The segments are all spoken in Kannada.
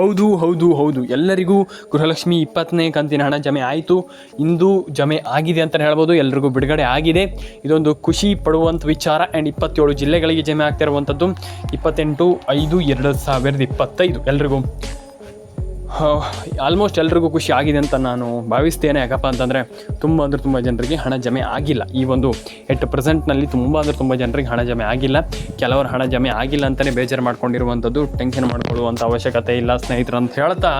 ಹೌದು ಹೌದು ಹೌದು. ಎಲ್ಲರಿಗೂ ಗೃಹಲಕ್ಷ್ಮಿ ಇಪ್ಪತ್ತನೇ ಕಂತಿನ ಹಣ ಜಮೆ ಆಯಿತು. ಇಂದು ಜಮೆ ಆಗಿದೆ ಅಂತಲೇ ಹೇಳ್ಬೋದು. ಎಲ್ರಿಗೂ ಬಿಡುಗಡೆ ಆಗಿದೆ. ಇದೊಂದು ಖುಷಿ ಪಡುವಂಥ ವಿಚಾರ. ಆ್ಯಂಡ್ ಇಪ್ಪತ್ತೇಳು ಜಿಲ್ಲೆಗಳಿಗೆ ಜಮೆ ಆಗ್ತಾ ಇರುವಂಥದ್ದು ಇಪ್ಪತ್ತೆಂಟು ಐದು ಎರಡು ಸಾವಿರದ ಇಪ್ಪತ್ತೈದು. ಎಲ್ರಿಗೂ ಆಲ್ಮೋಸ್ಟ್ ಎಲ್ರಿಗೂ ಖುಷಿ ಆಗಿದೆ ಅಂತ ನಾನು ಭಾವಿಸ್ತೇನೆ. ಯಾಕಪ್ಪ ಅಂತಂದರೆ ತುಂಬ ಅಂದರೆ ತುಂಬ ಜನರಿಗೆ ಹಣ ಜಮೆ ಆಗಿಲ್ಲ. ಈ ಒಂದು ಎಟ್ ಪ್ರೆಸೆಂಟ್ನಲ್ಲಿ ತುಂಬ ಅಂದರೆ ತುಂಬ ಜನರಿಗೆ ಹಣ ಜಮೆ ಆಗಿಲ್ಲ. ಕೆಲವರು ಹಣ ಜಮೆ ಆಗಿಲ್ಲ ಅಂತಲೇ ಬೇಜಾರು ಮಾಡ್ಕೊಂಡಿರುವಂಥದ್ದು ಟೆನ್ಷನ್ ಮಾಡ್ಕೊಳ್ಳುವಂಥ ಅವಶ್ಯಕತೆ ಇಲ್ಲ ಸ್ನೇಹಿತರು ಅಂತ ಹೇಳ್ತಾ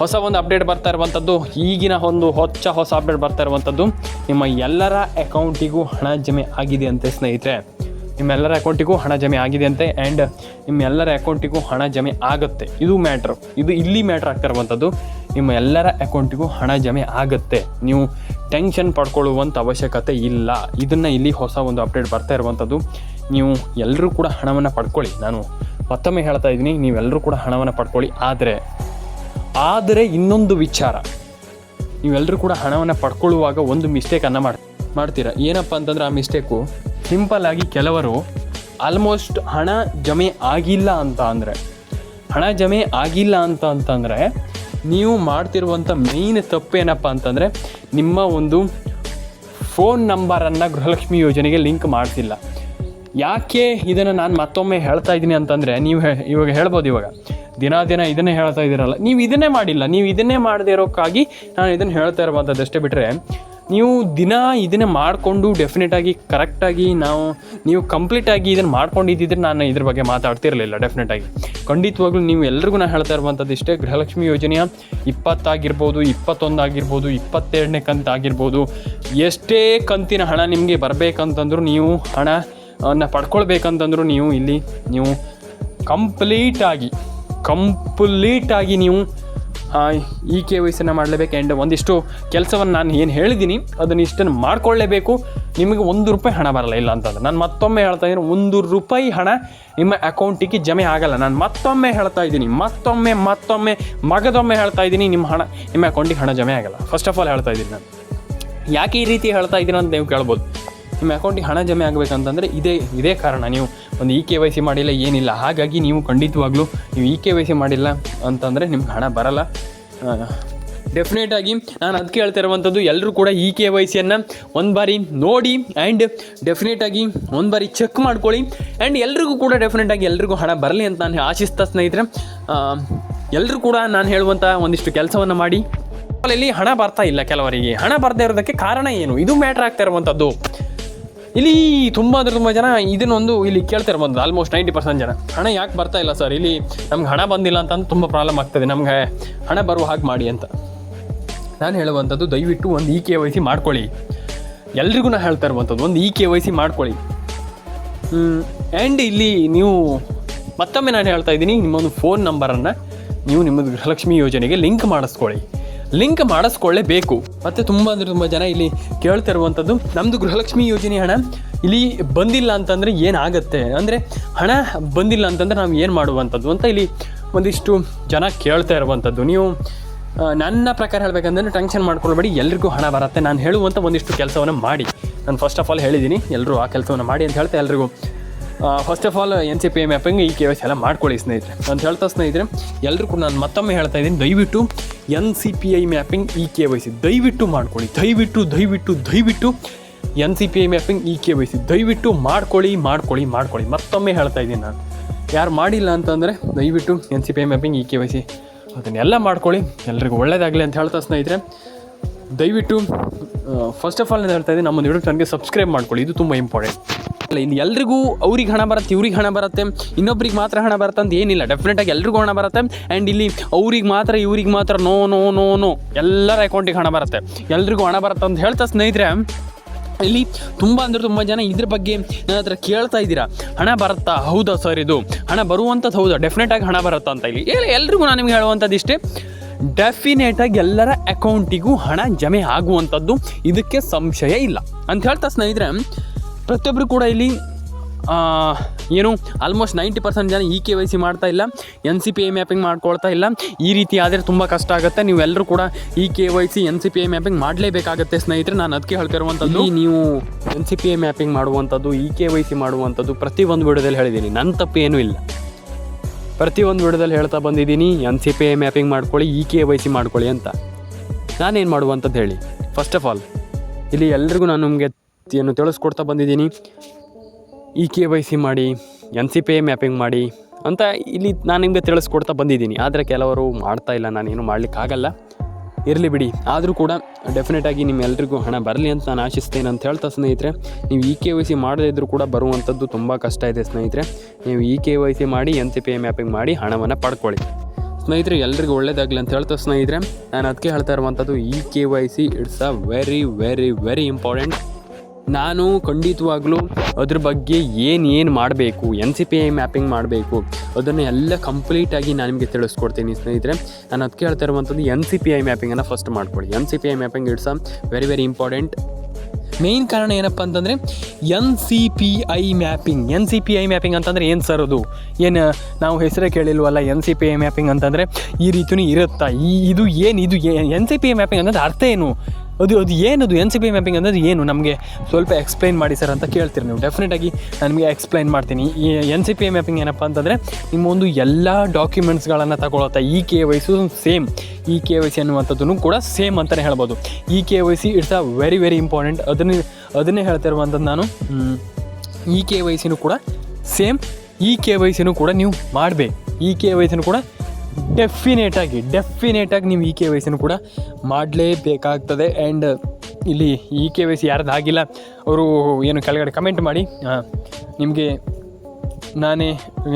ಹೊಸ ಒಂದು ಅಪ್ಡೇಟ್ ಬರ್ತಾ ಇರುವಂಥದ್ದು, ಈಗಿನ ಒಂದು ಹೊಚ್ಚ ಹೊಸ ಅಪ್ಡೇಟ್ ಬರ್ತಾ ಇರುವಂಥದ್ದು, ನಿಮ್ಮ ಎಲ್ಲರ ಅಕೌಂಟಿಗೂ ಹಣ ಜಮೆ ಆಗಿದೆ ಅಂತೆ ಸ್ನೇಹಿತರೆ. ನಿಮ್ಮೆಲ್ಲರ ಅಕೌಂಟಿಗೂ ಹಣ ಜಮೆ ಆಗಿದೆ ಅಂತೆ ಆ್ಯಂಡ್ ನಿಮ್ಮೆಲ್ಲರ ಅಕೌಂಟಿಗೂ ಹಣ ಜಮೆ ಆಗುತ್ತೆ. ಇದು ಮ್ಯಾಟ್ರು ಇದು ಇಲ್ಲಿ ಮ್ಯಾಟ್ರ್ ಆಗ್ತಾ ಇರುವಂಥದ್ದು ನಿಮ್ಮ ಎಲ್ಲರ ಅಕೌಂಟಿಗೂ ಹಣ ಜಮೆ ಆಗುತ್ತೆ. ನೀವು ಟೆನ್ಷನ್ ಪಡ್ಕೊಳ್ಳುವಂಥ ಅವಶ್ಯಕತೆ ಇಲ್ಲ. ಇದನ್ನು ಇಲ್ಲಿ ಹೊಸ ಒಂದು ಅಪ್ಡೇಟ್ ಬರ್ತಾ ಇರುವಂಥದ್ದು. ನೀವು ಎಲ್ಲರೂ ಕೂಡ ಹಣವನ್ನು ಪಡ್ಕೊಳ್ಳಿ. ನಾನು ಮತ್ತೊಮ್ಮೆ ಹೇಳ್ತಾ ಇದ್ದೀನಿ ನೀವೆಲ್ಲರೂ ಕೂಡ ಹಣವನ್ನು ಪಡ್ಕೊಳ್ಳಿ. ಆದರೆ ಆದರೆ ಇನ್ನೊಂದು ವಿಚಾರ. ನೀವೆಲ್ಲರೂ ಕೂಡ ಹಣವನ್ನು ಪಡ್ಕೊಳ್ಳುವಾಗ ಒಂದು ಮಿಸ್ಟೇಕನ್ನು ಮಾಡಿ, ಮಾಡ್ತೀರಾ? ಏನಪ್ಪ ಅಂತಂದ್ರೆ ಆ ಮಿಸ್ಟೇಕು ಸಿಂಪಲ್ ಆಗಿ ಕೆಲವರು ಆಲ್ಮೋಸ್ಟ್ ಹಣ ಜಮೆ ಆಗಿಲ್ಲ ಅಂತ ಅಂದರೆ, ಹಣ ಜಮೆ ಆಗಿಲ್ಲ ಅಂತ ಅಂತಂದರೆ, ನೀವು ಮಾಡ್ತಿರುವಂಥ ಮೇಯ್ನ್ ತಪ್ಪೇನಪ್ಪ ಅಂತಂದರೆ, ನಿಮ್ಮ ಒಂದು ಫೋನ್ ನಂಬರನ್ನು ಗೃಹಲಕ್ಷ್ಮಿ ಯೋಜನೆಗೆ ಲಿಂಕ್ ಮಾಡ್ತಿಲ್ಲ ಯಾಕೆ ಇದನ್ನು ನಾನು ಮತ್ತೊಮ್ಮೆ ಹೇಳ್ತಾ ಇದ್ದೀನಿ ಅಂತಂದರೆ, ನೀವು ಇವಾಗ ಹೇಳ್ಬೋದು ಇವಾಗ. ದಿನ ದಿನ ಇದನ್ನೇ ಹೇಳ್ತಾ ಇದ್ದೀರಲ್ಲ, ನೀವು ಇದನ್ನೇ ಮಾಡಿಲ್ಲ, ನೀವು ಇದನ್ನೇ ಮಾಡದೇ ಇರೋಕ್ಕಾಗಿ ನಾನು ಇದನ್ನು ಹೇಳ್ತಾ ಇರುವಂಥದ್ದು ಅಷ್ಟೇ ಬಿಟ್ಟರೆ ನೀವು ದಿನ ಇದನ್ನೇ ಮಾಡಿಕೊಂಡು ಡೆಫಿನೆಟಾಗಿ ಕರೆಕ್ಟಾಗಿ ನಾವು, ನೀವು ಕಂಪ್ಲೀಟಾಗಿ ಇದನ್ನು ಮಾಡ್ಕೊಂಡಿದ್ದಿದ್ರೆ ನಾನು ಇದ್ರ ಬಗ್ಗೆ ಮಾತಾಡ್ತಿರಲಿಲ್ಲ ಡೆಫಿನೆಟಾಗಿ ಖಂಡಿತವಾಗ್ಲೂ ನೀವು ಎಲ್ರಿಗೂ ನಾನು ಹೇಳ್ತಾ ಇರುವಂಥದ್ದು ಇಷ್ಟೇ, ಗೃಹಲಕ್ಷ್ಮಿ ಯೋಜನೆಯ ಇಪ್ಪತ್ತಾಗಿರ್ಬೋದು, ಇಪ್ಪತ್ತೊಂದಾಗಿರ್ಬೋದು ಇಪ್ಪತ್ತೆರಡನೇ ಕಂತಾಗಿರ್ಬೋದು ಎಷ್ಟೇ ಕಂತಿನ ಹಣ ನಿಮಗೆ ಬರಬೇಕಂತಂದ್ರೂ ನೀವು ಹಣ ಅನ್ನ ಪಡ್ಕೊಳ್ಬೇಕಂತಂದ್ರೂ ನೀವು ಇಲ್ಲಿ ನೀವು ಕಂಪ್ಲೀಟಾಗಿ ಕಂಪ್ಲೀಟಾಗಿ ನೀವು ಇ ಕೆ ವಯಸ್ಸನ್ನು ಮಾಡಲೇಬೇಕು ಆ್ಯಂಡ್ ಒಂದಿಷ್ಟು ಕೆಲಸವನ್ನು ನಾನು ಏನು ಹೇಳಿದ್ದೀನಿ ಅದನ್ನು ಇಷ್ಟನ್ನು ಮಾಡ್ಕೊಳ್ಳೇಬೇಕು. ನಿಮಗೆ ಒಂದು ರೂಪಾಯಿ ಹಣ ಬರಲ್ಲ, ಇಲ್ಲ ಅಂತಂದ್ರೆ. ನಾನು ಮತ್ತೊಮ್ಮೆ ಹೇಳ್ತಾ ಇದ್ದೀನಿ, ಒಂದು ರೂಪಾಯಿ ಹಣ ನಿಮ್ಮ ಅಕೌಂಟಿಗೆ ಜಮೆ ಆಗಲ್ಲ. ನಾನು ಮತ್ತೊಮ್ಮೆ ಹೇಳ್ತಾ ಇದ್ದೀನಿ, ಮತ್ತೊಮ್ಮೆ ಮತ್ತೊಮ್ಮೆ, ಮಗದೊಮ್ಮೆ ಹೇಳ್ತಾ ಇದ್ದೀನಿ, ನಿಮ್ಮ ಹಣ, ನಿಮ್ಮ ಅಕೌಂಟಿಗೆ ಹಣ ಜಮೆ ಆಗಲ್ಲ. ಫಸ್ಟ್ ಆಫ್ ಆಲ್ ಹೇಳ್ತಾ ಇದ್ದೀನಿ ನಾನು. ಯಾಕೆ ಈ ರೀತಿ ಹೇಳ್ತಾ ಇದ್ದೀನಿ ಅಂತ ನೀವು ಕೇಳ್ಬೋದು. ನಿಮ್ಮ ಅಕೌಂಟಿಗೆ ಹಣ ಜಮೆ ಆಗಬೇಕಂತಂದರೆ ಇದೇ ಇದೇ ಕಾರಣ. ನೀವು ಒಂದು ಇ ಕೆ ವೈ ಸಿ ಮಾಡಿಲ್ಲ, ಏನಿಲ್ಲ. ಹಾಗಾಗಿ ನೀವು ಖಂಡಿತವಾಗ್ಲೂ ನೀವು ಇ ಕೆ ವೈ ಸಿ ಮಾಡಿಲ್ಲ ಅಂತಂದರೆ ನಿಮ್ಗೆ ಹಣ ಬರಲ್ಲ. ಡೆಫಿನೆಟಾಗಿ ನಾನು ಅದಕ್ಕೆ ಹೇಳ್ತಾ ಇರುವಂಥದ್ದು ಎಲ್ಲರೂ ಕೂಡ ಇ ಕೆ ವೈ ಸಿಯನ್ನು ಒಂದು ಬಾರಿ ನೋಡಿ ಆ್ಯಂಡ್ ಡೆಫಿನೆಟಾಗಿ ಒಂದು ಬಾರಿ ಚೆಕ್ ಮಾಡ್ಕೊಳ್ಳಿ. ಆ್ಯಂಡ್ ಎಲ್ರಿಗೂ ಕೂಡ ಡೆಫಿನೆಟ್ ಆಗಿ ಎಲ್ರಿಗೂ ಹಣ ಬರಲಿ ಅಂತ ನಾನು ಆಶಿಸ್ತಾ ಸ್ನೇಹಿತರೆ ಎಲ್ಲರೂ ಕೂಡ ನಾನು ಹೇಳುವಂಥ ಒಂದಿಷ್ಟು ಕೆಲಸವನ್ನು ಮಾಡಿ. ಅಲ್ಲಿ ಹಣ ಬರ್ತಾ ಇಲ್ಲ ಕೆಲವರಿಗೆ. ಹಣ ಬರ್ತಾ ಇರೋದಕ್ಕೆ ಕಾರಣ ಏನು? ಇದು ಮ್ಯಾಟ್ರ್ ಆಗ್ತಾ ಇರುವಂಥದ್ದು. ಇಲ್ಲಿ ತುಂಬ ಅಂದ್ರೆ ತುಂಬ ಜನ ಇದನ್ನೊಂದು ಇಲ್ಲಿ ಕೇಳ್ತಾ ಇರ್ಬೋದು ಆಲ್ಮೋಸ್ಟ್ ನೈಂಟಿ ಪರ್ಸೆಂಟ್ ಜನ. ಹಣ ಯಾಕೆ ಬರ್ತಾ ಇಲ್ಲ ಸರ್ ಇಲ್ಲಿ ನಮ್ಗೆ ಹಣ ಬಂದಿಲ್ಲ ಅಂತಂದು ತುಂಬ ಪ್ರಾಬ್ಲಮ್ ಆಗ್ತದೆ. ನಮಗೆ ಹಣ ಬರುವ ಹಾಗೆ ಮಾಡಿ ಅಂತ. ನಾನು ಹೇಳುವಂಥದ್ದು ದಯವಿಟ್ಟು ಒಂದು ಇ ಕೆ ವೈ ಸಿ ಮಾಡ್ಕೊಳ್ಳಿ. ಎಲ್ರಿಗೂ ನಾನು ಹೇಳ್ತಾ ಇರುವಂಥದ್ದು ಒಂದು ಇ ಕೆ ವೈ ಸಿ ಮಾಡ್ಕೊಳ್ಳಿ. ಆ್ಯಂಡ್ ಇಲ್ಲಿ ನೀವು ಮತ್ತೊಮ್ಮೆ ನಾನು ಹೇಳ್ತಾ ಇದ್ದೀನಿ, ನಿಮ್ಮೊಂದು ಫೋನ್ ನಂಬರನ್ನು ನೀವು ನಿಮ್ಮದು ಗೃಹಲಕ್ಷ್ಮಿ ಯೋಜನೆಗೆ ಲಿಂಕ್ ಮಾಡಿಸ್ಕೊಳ್ಳಿ. ಲಿಂಕ್ ಮಾಡಿಸ್ಕೊಳ್ಳೇಬೇಕು. ಮತ್ತು ತುಂಬ ಅಂದರೆ ತುಂಬ ಜನ ಇಲ್ಲಿ ಕೇಳ್ತಾ ಇರುವಂಥದ್ದು ನಮ್ಮದು ಗೃಹಲಕ್ಷ್ಮಿ ಯೋಜನೆ ಹಣ ಇಲ್ಲಿ ಬಂದಿಲ್ಲ ಅಂತಂದರೆ ಏನಾಗುತ್ತೆ? ಅಂದರೆ, ಹಣ ಬಂದಿಲ್ಲ ಅಂತಂದರೆ ನಾವು ಏನು ಮಾಡುವಂಥದ್ದು ಅಂತ ಇಲ್ಲಿ ಒಂದಿಷ್ಟು ಜನ ಕೇಳ್ತಾ ಇರುವಂಥದ್ದು ನೀವು ನನ್ನ ಪ್ರಕಾರ ಹೇಳಬೇಕಂದ್ರೆ ಟೆನ್ಷನ್ ಮಾಡ್ಕೊಳ್ಬೇಡಿ, ಎಲ್ರಿಗೂ ಹಣ ಬರುತ್ತೆ. ನಾನು ಹೇಳುವಂಥ ಒಂದಿಷ್ಟು ಕೆಲಸವನ್ನು ಮಾಡಿ. ನಾನು ಫಸ್ಟ್ ಆಫ್ ಆಲ್ ಹೇಳಿದ್ದೀನಿ ಎಲ್ಲರೂ ಆ ಕೆಲಸವನ್ನು ಮಾಡಿ ಅಂತ ಹೇಳ್ತಾ ಎಲ್ರಿಗೂ. First of all N C P M mapping E K Y C ಎಲ್ಲ ಮಾಡ್ಕೊಳ್ಳಿ ಸ್ನೇಹಿತರೆ. ಅಂತ ಹೇಳ್ತಾ ಸ್ನೇಹಿತರೆ ಎಲ್ಲರೂ ಕೂಡ ನಾನು ಮತ್ತೊಮ್ಮೆ ಹೇಳ್ತಾ ಇದ್ದೀನಿ, ದಯವಿಟ್ಟು N C P I mapping E K Y C. ದಯವಿಟ್ಟು ಮಾಡ್ಕೊಳ್ಳಿ. ದಯವಿಟ್ಟು ದಯವಿಟ್ಟು ದಯವಿಟ್ಟು N C P I mapping E K Y C. ದಯವಿಟ್ಟು ಮಾಡ್ಕೊಳ್ಳಿ ಮಾಡ್ಕೊಳ್ಳಿ ಮಾಡ್ಕೊಳ್ಳಿ. ಮತ್ತೊಮ್ಮೆ ಹೇಳ್ತಾ ಇದ್ದೀನಿ ನಾನು. ಯಾರು ಮಾಡಿಲ್ಲ ಅಂತಂದರೆ ದಯವಿಟ್ಟು N C P I mapping E K Y C. ಅದನ್ನೆಲ್ಲ ಮಾಡ್ಕೊಳ್ಳಿ. ಎಲ್ರಿಗೂ ಒಳ್ಳೇದಾಗಲಿ ಅಂತ ಹೇಳ್ತಾ ಸ್ನೇಹಿತರೆ. ದಯವಿಟ್ಟು ಫಸ್ಟ್ ಆಫ್ ಆಲ್ ನಾನು ಹೇಳ್ತಾ ಇದ್ದೀನಿ ನಮ್ಮ ಯೂಟ್ಯೂಬ್ ಚಾನಲ್ಗೆ ಸಬ್ಸ್ಕ್ರೈಬ್ ಮಾಡ್ಕೊಳ್ಳಿ. ಇದು ತುಂಬ ಇಂಪಾರ್ಟೆಂಟ್ ಇಲ್ಲಿ ಎಲ್ರಿಗೂ ಅವ್ರಿಗೆ ಹಣ ಬರುತ್ತೆ, ಇವ್ರಿಗೆ ಹಣ ಬರುತ್ತೆ, ಇನ್ನೊಬ್ರಿಗೆ ಮಾತ್ರ ಹಣ ಬರುತ್ತೆ ಅಂತ ಏನಿಲ್ಲ. ಡೆಫಿನೆಟಾಗಿ ಎಲ್ರಿಗೂ ಹಣ ಬರುತ್ತೆ. ಆ್ಯಂಡ್ ಇಲ್ಲಿ ಅವ್ರಿಗೆ ಮಾತ್ರ, ಇವ್ರಿಗೆ ಮಾತ್ರ ನೋ ನೋ ನೋ ನೋ ಎಲ್ಲರ ಅಕೌಂಟಿಗೆ ಹಣ ಬರುತ್ತೆ. ಎಲ್ರಿಗೂ ಹಣ ಬರುತ್ತೆ ಅಂತ ಹೇಳ್ತಾ ಸ್ನೇಹಿತರೆ, ಇಲ್ಲಿ ತುಂಬ ಅಂದರೆ ತುಂಬ ಜನ ಇದ್ರ ಬಗ್ಗೆ ನನ್ನ ಕೇಳ್ತಾ ಇದ್ದೀರಾ. ಹಣ ಬರುತ್ತಾ? ಹೌದಾ ಸರ್ ಇದು? ಹಣ ಬರುವಂಥದ್ದು ಹೌದಾ? ಡೆಫಿನೆಟಾಗಿ ಹಣ ಬರುತ್ತಾ ಅಂತ ಇಲ್ಲಿ? ಎಲ್ರಿಗೂ ನಾನು ನಿಮ್ಗೆ ಹೇಳುವಂಥದ್ದು ಇಷ್ಟೇ. ಡೆಫಿನೆಟಾಗಿ ಎಲ್ಲರ ಅಕೌಂಟಿಗೂ ಹಣ ಜಮೆ ಆಗುವಂಥದ್ದು ಇದಕ್ಕೆ ಸಂಶಯ ಇಲ್ಲ. ಅಂತ ಹೇಳ್ತಾ ಸ್ನೇಹಿತರೆ ಪ್ರತಿಯೊಬ್ಬರು ಕೂಡ ಇಲ್ಲಿ ಏನು ಆಲ್ಮೋಸ್ಟ್ ನೈಂಟಿ ಪರ್ಸೆಂಟ್ ಜನ ಇ ಕೆ ವೈ ಸಿ ಮಾಡ್ತಾ ಇಲ್ಲ N C P A mapping ಮಾಡ್ಕೊಳ್ತಾ ಇಲ್ಲ. ಈ ರೀತಿ ಆದರೆ ತುಂಬ ಕಷ್ಟ ಆಗುತ್ತೆ. ನೀವೆಲ್ಲರೂ ಕೂಡ E K Y C N C P A mapping ಮಾಡಲೇಬೇಕಾಗುತ್ತೆ ಸ್ನೇಹಿತರೆ. ನಾನು ಅದಕ್ಕೆ ಹೇಳ್ತಿರುವಂಥದ್ದು ನೀವು N C P A mapping ಮಾಡುವಂಥದ್ದು ಇ ಕೆ ವೈ ಸಿ ಮಾಡುವಂಥದ್ದು ಪ್ರತಿಯೊಂದು ವಿಡಿಯೋದಲ್ಲಿ ಹೇಳಿದ್ದೀನಿ. ನನ್ನ ತಪ್ಪು ಏನೂ ಇಲ್ಲ. ಪ್ರತಿಯೊಂದು ವಿಡಿಯೋದಲ್ಲಿ ಹೇಳ್ತಾ ಬಂದಿದ್ದೀನಿ N C P I mapping ಮಾಡ್ಕೊಳ್ಳಿ ಇ ಕೆ ವೈ ಸಿ ಮಾಡ್ಕೊಳ್ಳಿ ಅಂತ. ನಾನೇನು ಮಾಡುವಂಥದ್ದು ಹೇಳಿ? ಫಸ್ಟ್ ಆಫ್ ಆಲ್ ಇಲ್ಲಿ ಎಲ್ರಿಗೂ ನಾನು ನಿಮಗೆ ಏನು ತಿಳಿಸ್ಕೊಡ್ತಾ ಬಂದಿದ್ದೀನಿ. ಇ ಕೆ ವೈ ಸಿ ಮಾಡಿ, N C P I mapping ಮಾಡಿ ಅಂತ ಇಲ್ಲಿ ನಾನು ನಿಮಗೆ ತಿಳಿಸ್ಕೊಡ್ತಾ ಬಂದಿದ್ದೀನಿ. ಆದರೆ ಕೆಲವರು ಮಾಡ್ತಾ ಇಲ್ಲ, ನಾನೇನು ಮಾಡಲಿಕ್ಕಾಗಲ್ಲ. ಇರಲಿ ಬಿಡಿ. ಆದರೂ ಕೂಡ ಡೆಫಿನೆಟಾಗಿ ನಿಮ್ಮೆಲ್ಲರಿಗೂ ಹಣ ಬರಲಿ ಅಂತ ನಾನು ಆಶಿಸ್ತೇನೆ ಅಂತ ಹೇಳ್ತಾ ಸ್ನೇಹಿತರೆ, ನೀವು ಇ ಕೆ ವೈ ಸಿ ಮಾಡದೇ ಇದ್ದರೂ ಕೂಡ ಬರುವಂಥದ್ದು ತುಂಬ ಕಷ್ಟ ಇದೆ ಸ್ನೇಹಿತರೆ. ನೀವು ಇ ಕೆ ವೈ ಸಿ ಮಾಡಿ, N C P I mapping ಮಾಡಿ ಹಣವನ್ನು ಪಡ್ಕೊಳ್ಳಿ. ಸ್ನೇಹಿತರೆ, ಎಲ್ರಿಗೂ ಒಳ್ಳೇದಾಗಲಿ ಅಂತ ಹೇಳ್ತಾ ಸ್ನೇಹಿತರೆ, ನಾನು ಅದಕ್ಕೆ ಹೇಳ್ತಾ ಇರುವಂಥದ್ದು E K Y C it's a very very very important ನಾನು ಖಂಡಿತವಾಗ್ಲೂ ಅದ್ರ ಬಗ್ಗೆ ಏನು ಏನು ಮಾಡಬೇಕು N C P I mapping ಮಾಡಬೇಕು, ಅದನ್ನು ಎಲ್ಲ ಕಂಪ್ಲೀಟಾಗಿ ನಾನು ನಿಮಗೆ ತಿಳಿಸ್ಕೊಡ್ತೀನಿ ಸ್ನೇಹಿತರೆ. ನಾನು ಅದಕ್ಕೆ ಹೇಳ್ತಾ ಇರುವಂಥದ್ದು ಎನ್ ಸಿ ಪಿ ಐ ಮ್ಯಾಪಿಂಗನ್ನು ಫಸ್ಟ್ ಮಾಡ್ಕೊಳ್ಳಿ N C P I mapping it's a very very important main ಕಾರಣ ಏನಪ್ಪ ಅಂತಂದರೆ N C P I mapping N C P I mapping ಅಂತಂದರೆ ಏನು ಸರ್ ಅದು? ಏನು, ನಾವು ಹೆಸರೇ ಕೇಳಿಲ್ವಲ್ಲ N C P I mapping ಅಂತಂದರೆ, ಈ ರೀತಿಯೂ ಇರುತ್ತಾ? ಈ, ಇದು ಏನು, ಇದು N C P I mapping ಅನ್ನೋದು ಅರ್ಥ ಏನು? ಅದು ಅದು ಏನದು ಎನ್ ಸಿ ಐ ಮ್ಯಾಪಿಂಗ್ ಅನ್ನೋದು ಏನು? ನಮಗೆ ಸ್ವಲ್ಪ ಎಕ್ಸ್ಪ್ಲೈನ್ ಮಾಡಿ ಸರ್ ಅಂತ ಕೇಳ್ತೀರಿ ನೀವು. ಡೆಫಿನೆಟಾಗಿ ನಾನು ನಿಮಗೆ ಎಕ್ಸ್ಪ್ಲೈನ್ ಮಾಡ್ತೀನಿ. ಈ ಎನ್ ಸಿ ಪಿ ಮ್ಯಾಪಿಂಗ್ ಏನಪ್ಪ ಅಂತಂದರೆ ನಿಮ್ಮ ಒಂದು ಎಲ್ಲ ಡಾಕ್ಯುಮೆಂಟ್ಸ್ಗಳನ್ನು ತಗೊಳತ್ತಾ E K Y C same E K Y C ಅನ್ನುವಂಥದ್ದು ಕೂಡ ಸೇಮ್ ಅಂತಲೇ ಹೇಳ್ಬೋದು. E K Y C it's a very very important ಅದನ್ನೇ ಅದನ್ನೇ ಹೇಳ್ತಿರುವಂಥದ್ದು ನಾನು ಇ ಕೆ ವೈ ಸಿನೂ ಕೂಡ ಸೇಮ್ ಇ ಕೆ ವೈ ಸಿನೂ ಕೂಡ ನೀವು ಮಾಡಬೇಕು. ಇ ಕೆ ವೈ ಸಿನೂ ಕೂಡ ಡೆಫಿನೇಟಾಗಿ ಡೆಫಿನೇಟಾಗಿ ನೀವು ಇ ಕೆ ವೈ ಕೂಡ ಮಾಡಲೇಬೇಕಾಗ್ತದೆ. ಆ್ಯಂಡ್ ಇಲ್ಲಿ ಇ ಕೆ ವೈ ಸಿ ಯಾರ್ದು ಆಗಿಲ್ಲ, ಅವರು ಏನು ಕೆಳಗಡೆ ಕಮೆಂಟ್ ಮಾಡಿ. ನಿಮಗೆ ನಾನೇ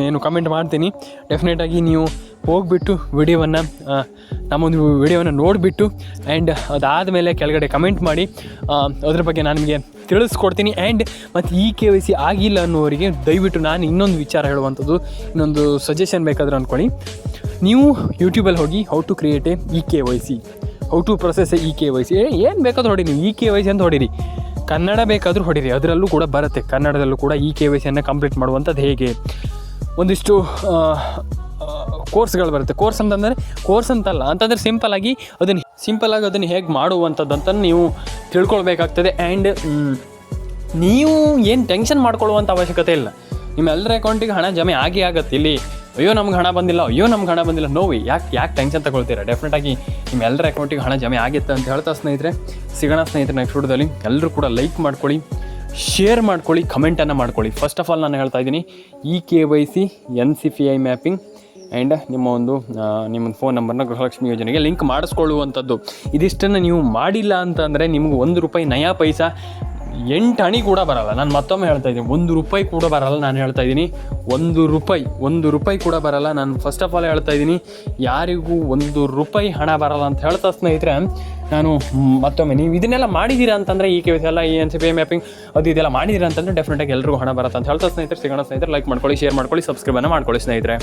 ಏನು ಕಮೆಂಟ್ ಮಾಡ್ತೀನಿ. ಡೆಫಿನೆಟಾಗಿ ನೀವು ಹೋಗಿಬಿಟ್ಟು ವಿಡಿಯೋವನ್ನು ನಮ್ಮೊಂದು ವಿಡಿಯೋವನ್ನು ನೋಡಿಬಿಟ್ಟು ಆ್ಯಂಡ್ ಅದಾದಮೇಲೆ ಕೆಳಗಡೆ ಕಮೆಂಟ್ ಮಾಡಿ. ಅದ್ರ ಬಗ್ಗೆ ನಾನು ನಿಮಗೆ ತಿಳಿಸ್ಕೊಡ್ತೀನಿ. ಆ್ಯಂಡ್ ಮತ್ತು ಈ ಕೆ ವೈ ಸಿ ಆಗಿಲ್ಲ ಅನ್ನೋರಿಗೆ ದಯವಿಟ್ಟು ನಾನು ಇನ್ನೊಂದು ವಿಚಾರ ಹೇಳುವಂಥದ್ದು, ಇನ್ನೊಂದು ಸಜೆಷನ್ ಬೇಕಾದ್ರೆ ಅಂದ್ಕೊಳ್ಳಿ ನೀವು ಯೂಟ್ಯೂಬಲ್ಲಿ ಹೋಗಿ how to create a E K Y C how to process E K Y C ಏನು ಬೇಕಾದ್ರೂ ಹೊಡಿ ನೀವು ಇ ಕೆ ವೈ ಸಿ ಅಂತ ಹೊಡಿರಿ. ಕನ್ನಡ ಬೇಕಾದರೂ ಹೊಡಿರಿ. ಅದರಲ್ಲೂ ಕೂಡ ಬರುತ್ತೆ. ಕನ್ನಡದಲ್ಲೂ ಕೂಡ ಇ ಕೆ ವೈ ಸಿಯನ್ನು ಕಂಪ್ಲೀಟ್ ಮಾಡುವಂಥದ್ದು ಹೇಗೆ? ಒಂದಿಷ್ಟು ಕೋರ್ಸ್ಗಳು ಬರುತ್ತೆ. ಕೋರ್ಸ್ ಅಂತಂದರೆ ಕೋರ್ಸ್ ಅಂತಲ್ಲ, ಅಂತಂದರೆ ಸಿಂಪಲಾಗಿ ಅದನ್ನು ಸಿಂಪಲಾಗಿ ಅದನ್ನು ಹೇಗೆ ಮಾಡುವಂಥದ್ದು ಅಂತ ನೀವು ತಿಳ್ಕೊಳ್ಬೇಕಾಗ್ತದೆ. ಆ್ಯಂಡ್ ನೀವು ಏನು ಟೆನ್ಷನ್ ಮಾಡ್ಕೊಳ್ಳುವಂಥ ಅವಶ್ಯಕತೆ ಇಲ್ಲ. ನಿಮ್ಮ ಎಲ್ಲರ ಅಕೌಂಟಿಗೆ ಹಣ ಜಮೆ ಆಗಿ ಆಗತ್ತೆ ಇಲ್ಲಿ. ಅಯ್ಯೋ, ನಮ್ಗೆ ಹಣ ಬಂದಿಲ್ಲ, ಅಯ್ಯೋ, ನಮ್ಗೆ ಹಣ ಬಂದಿಲ್ಲ. ನೋವಿ ಯಾಕೆ ಯಾಕೆ ಟೆನ್ಷನ್ ತಗೊಳ್ತೀರಾ? ಡೆಫಿನೆಟಾಗಿ ನಿಮ್ಮ ಎಲ್ಲರ ಅಕೌಂಟಿಗೆ ಹಣ ಜಮೆ ಆಗಿತ್ತು ಅಂತ ಹೇಳ್ತಾ ಸ್ನೇಹಿತರೆ, ಸಿಗೋಣ ಸ್ನೇಹಿತರೆ ನೆಕ್ಸ್ಟ್ ವಿಡಿಯೋದಲ್ಲಿ ಎಲ್ಲರೂ ಕೂಡ ಲೈಕ್ ಮಾಡ್ಕೊಳ್ಳಿ ಶೇರ್ ಮಾಡ್ಕೊಳ್ಳಿ ಕಮೆಂಟನ್ನು ಮಾಡ್ಕೊಳ್ಳಿ. ಫಸ್ಟ್ ಆಫ್ ಆಲ್ ನಾನು ಹೇಳ್ತಾ ಇದ್ದೀನಿ E K Y C N C P I mapping and ನಿಮ್ಮ ಒಂದು ನಿಮ್ಮ ಫೋನ್ ನಂಬರ್ನ ಗೃಹಲಕ್ಷ್ಮಿ ಯೋಜನೆಗೆ ಲಿಂಕ್ ಮಾಡಿಸ್ಕೊಳ್ಳುವಂಥದ್ದು. ಇದಿಷ್ಟನ್ನು ನೀವು ಮಾಡಿಲ್ಲ ಅಂತಂದರೆ ನಿಮ್ಗೆ ಒಂದು ರೂಪಾಯಿ ನಯಾ ಪೈಸಾ ಎಂಟು ಹಣಿ ಕೂಡ ಬರಲ್ಲ. ನಾನು ಮತ್ತೊಮ್ಮೆ ಹೇಳ್ತಾ ಇದ್ದೀನಿ. ಒಂದು ರೂಪಾಯಿ ಕೂಡ ಬರಲ್ಲ ನಾನು ಹೇಳ್ತಾ ಇದ್ದೀನಿ. ಒಂದು ರೂಪಾಯಿ ಒಂದು ರೂಪಾಯಿ ಕೂಡ ಬರಲ್ಲ ನಾನು ಫಸ್ಟ್ ಆಫ್ ಆಲ್ ಹೇಳ್ತಾ ಇದ್ದೀನಿ. ಯಾರಿಗೂ ಒಂದು ರೂಪಾಯಿ ಹಣ ಬರಲ್ಲ ಅಂತ ಹೇಳ್ತಾ ಸ್ನೇಹಿತರೆ, ನಾನು ಮತ್ತೊಮ್ಮೆ, ನೀವು ಇದನ್ನೆಲ್ಲ ಮಾಡಿದ್ದೀರಾ ಅಂತಂದರೆ ಈ ಎಲ್ಲ, ಈ ಎನ್ ಸಿ ಪಿ ಮ್ಯಾಪಿಂಗ್ ಅದು ಇದೆಲ್ಲ ಮಾಡಿದ್ದೀರಾ ಅಂತಂದರೆ ಡೆಫಿನೆಟಾಗಿ ಎಲ್ಲರಿಗೂ ಹಣ ಬರುತ್ತೆ ಅಂತ ಹೇಳ್ತಾ ಸ್ನೇಹಿತರೆ. ಸಿಗೋಣ ಸ್ನೇಹಿತರೆ ಲೈಕ್ ಮಾಡ್ಕೊಳ್ಳಿ ಶೇರ್ ಮಾಡ್ಕೊಳ್ಳಿ ಸಬ್ಸ್ಕ್ರೈಬನ್ನು ಮಾಡ್ಕೊಳ್ಳಿ ಸ್ನೇಹಿತರೆ.